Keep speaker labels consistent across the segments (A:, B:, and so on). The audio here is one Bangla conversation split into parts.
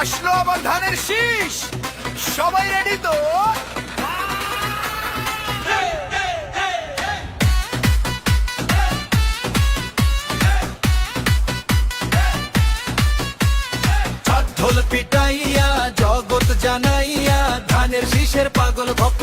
A: আসলো আবার ধানের শীষ। সবাই রেডি তো? ঢোল পিটাইয়া, জগৎ জানাইয়া, ধানের শীষের পাগল ভক্ত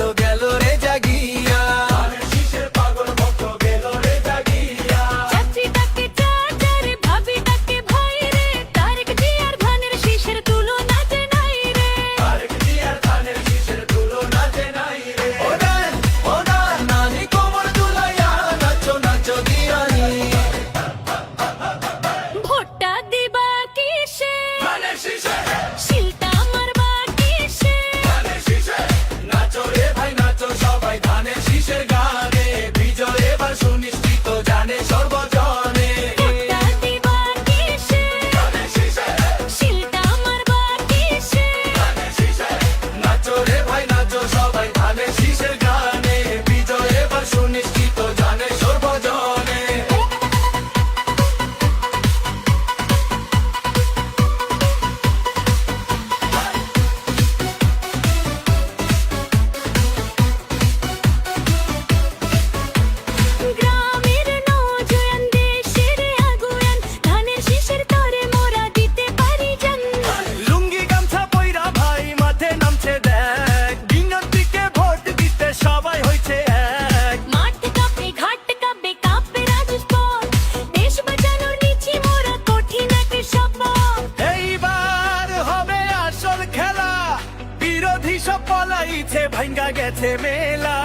A: পিছে ভাঙ্গা গেছে মেলা।